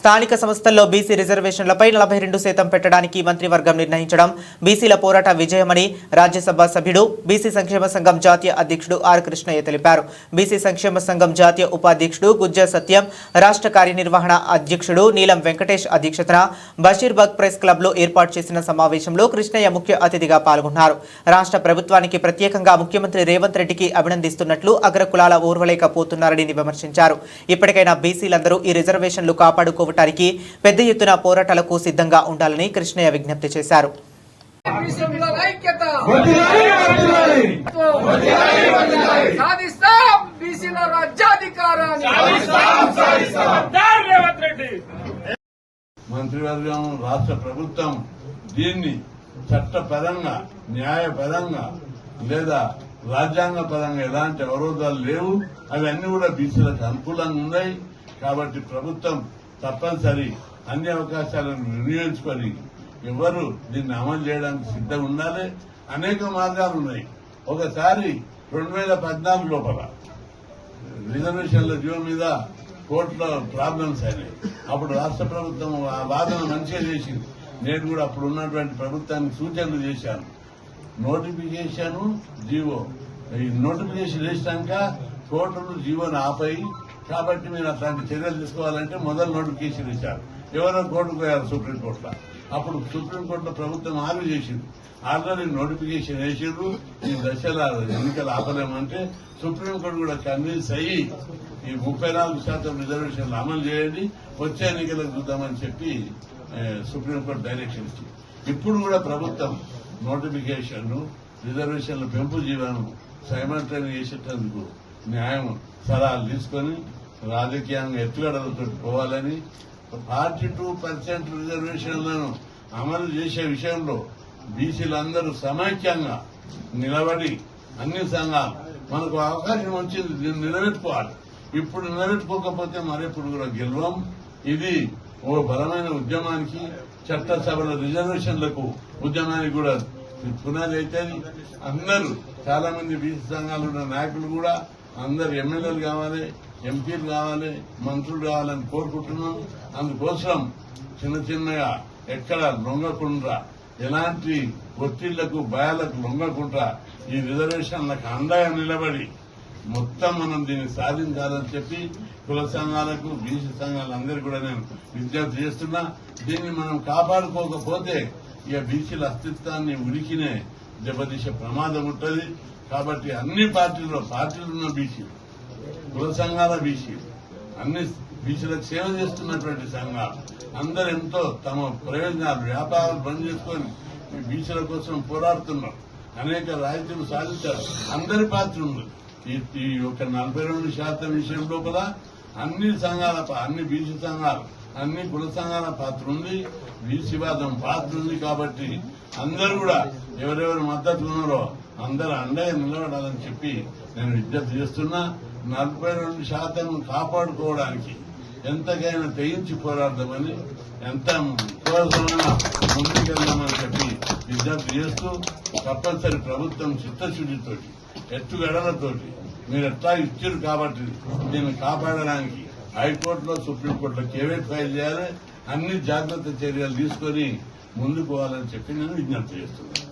స్థానిక సంస్థల్లో బీసీ రిజర్వేషన్లపై నలభై రెండు శాతం పెట్టడానికి మంత్రివర్గం నిర్ణయించడం బీసీల పోరాట విజయమని రాజ్యసభ సభ్యుడు బీసీ సంక్షేమ సంఘం జాతీయ అధ్యక్షుడు ఆర్ కృష్ణయ్య తెలిపారు. బీసీ సంక్షేమ సంఘం జాతీయ ఉపాధ్యక్షుడు గుజ్జ సత్యం రాష్ట్ర కార్యనిర్వహణ అధ్యక్షుడు నీలం వెంకటేష్ అధ్యక్షతన బషీర్బాగ్ ప్రెస్ క్లబ్లో ఏర్పాటు చేసిన సమావేశంలో కృష్ణయ్య ముఖ్య అతిథిగా పాల్గొన్నారు. రాష్ట్ర ప్రభుత్వానికి ప్రత్యేకంగా ముఖ్యమంత్రి రేవంత్ రెడ్డికి అభినందిస్తున్నట్లు అగ్ర కులాల ఓర్వలేకపోతున్నారని విమర్శించారు. ఇప్పటికైనా బీసీలందరూ ఈ రిజర్వేషన్లు కాపాడుకోవటానికి పెద్ద ఎత్తున పోరాటాలకు సిద్ధంగా ఉండాలని కృష్ణయ్య విజ్ఞప్తి చేశారు. మంత్రివర్గం రాష్ట్ర ప్రభుత్వం దీన్ని చట్టపరంగా న్యాయపరంగా లేదా రాజ్యాంగ పరంగా ఎలాంటి అవరోధాలు లేవు. అవన్నీ కూడా బీసీలకు అనుకూలంగా ఉన్నాయి. కాబట్టి ప్రభుత్వం తప్పనిసరి. అన్ని అవకాశాలను వినియోగించుకొని ఎవరు దీన్ని అమలు చేయడానికి సిద్ధంగా ఉండాలి? అనేక మార్గాలు ఉన్నాయి. ఒకసారి రెండు వేల పద్నాలుగు లోపల రిజర్వేషన్ల డ్యూ మీద కోర్టులో ప్రాబ్లమ్స్ అయినాయి. అప్పుడు రాష్ట్ర ప్రభుత్వం ఆ వాదన మంచిగా చేసింది. నేను కూడా అప్పుడు ఉన్నటువంటి ప్రభుత్వానికి సూచనలు చేశాను. నోటిఫికేషన్ జీవో ఈ నోటిఫికేషన్ వేసినాక కోర్టులు జీవోని ఆపై కాబట్టి మీరు అట్లాంటి చర్యలు తీసుకోవాలంటే మొదలు నోటిఫికేషన్ ఇచ్చారు. ఎవరో కోర్టుకు పోయారు సుప్రీంకోర్టులో. అప్పుడు సుప్రీంకోర్టులో ప్రభుత్వం ఆర్డర్ చేసింది. ఆల్రెడీ నోటిఫికేషన్ వేసిండ్రు. ఈ దశల ఎన్నికలు ఆపలేమంటే సుప్రీంకోర్టు కూడా కన్విన్స్ అయ్యి ఈ ముప్పై నాలుగు శాతం రిజర్వేషన్లు అమలు చేయండి. వచ్చే ఎన్నికలకు చూద్దామని చెప్పి సుప్రీంకోర్టు డైరెక్షన్ ఇచ్చింది. ఇప్పుడు కూడా ప్రభుత్వం నోటిఫికేషన్ రిజర్వేషన్ల పెంపు జీవనం సైమల్టైన్ చేసేటందుకు న్యాయం సలహాలు తీసుకొని రాజకీయంగా ఎత్తుగడలతో పోవాలని ఫార్టీ టూ పర్సెంట్ రిజర్వేషన్లను అమలు చేసే విషయంలో బీసీలందరూ సమైక్యంగా నిలబడి అన్ని సంఘాలు మనకు అవకాశం వచ్చింది దీన్ని నిలబెట్టుకోవాలి. ఇప్పుడు నిలబెట్టుకోకపోతే మరెప్పుడు కూడా గెలవం. ఇది ఓ బలమైన ఉద్యమానికి చట్టసభల రిజర్వేషన్లకు ఉద్యమానికి కూడా పునాది అయితే అందరూ చాలా మంది బీసీ సంఘాలు ఉన్న నాయకులు కూడా అందరు ఎమ్మెల్యేలు కావాలి ఎంపీలు కావాలి మంత్రులు కావాలని కోరుకుంటున్నాం. అందుకోసం చిన్న చిన్నగా ఎక్కడ లొంగకుండా ఎలాంటి ఒత్తిళ్ళకు భయాలకు లొంగకుండా ఈ రిజర్వేషన్లకు అండగా నిలబడి మొత్తం మనం దీన్ని సాధించాలని చెప్పి కుల సంఘాలకు బీసీ సంఘాలందరూ కూడా నేను విజ్ఞప్తి చేస్తున్నా. దీన్ని మనం కాపాడుకోకపోతే ఇక బీసీల అస్తిత్వాన్ని ఉనికినే దెబ్బతీసే ప్రమాదం ఉంటుంది. కాబట్టి అన్ని పార్టీల్లో పార్టీలు ఉన్న బీసీలు కుల సంఘాల బీసీలు అన్ని బీసీలకు సేవ చేస్తున్నటువంటి సంఘాలు అందరూ ఎంతో తమ ప్రయోజనాలు వ్యాపారాలు బంద్ చేసుకొని ఈ బీసీల కోసం పోరాడుతున్నారు. అనేక రాయితీలు సాధించారు. అందరి పాత్ర ఉంది. ఈ యొక్క నలభై రెండు శాతం విషయం లోపల అన్ని సంఘాల అన్ని బీసీ సంఘాలు అన్ని కుల సంఘాల పాత్ర ఉంది బీసీ పాత్ర ఉంది కాబట్టి అందరూ కూడా ఎవరెవరు మద్దతు ఉన్నారో అందరూ అండగా నిలబడాలని చెప్పి నేను విజ్ఞప్తి చేస్తున్నా. నలభై రెండు శాతం కాపాడుకోవడానికి ఎంతకైనా తెగించి పోరాడదామని ఎంత కోరసమైనా ముందుకెళ్దామని చెప్పి విజ్ఞప్తి చేస్తూ తప్పనిసరి ప్రభుత్వం చిత్తశుద్ధితోటి ఎత్తుగడలతోటి మీరు ఎట్లా ఇచ్చారు కాబట్టి దీన్ని కాపాడడానికి హైకోర్టులో సుప్రీంకోర్టులో కేవేట్ ఫైల్ చేయాలి అన్ని జాగ్రత్త చర్యలు తీసుకొని ముందుకు పోవాలని చెప్పి నేను విజ్ఞప్తి చేస్తున్నాను.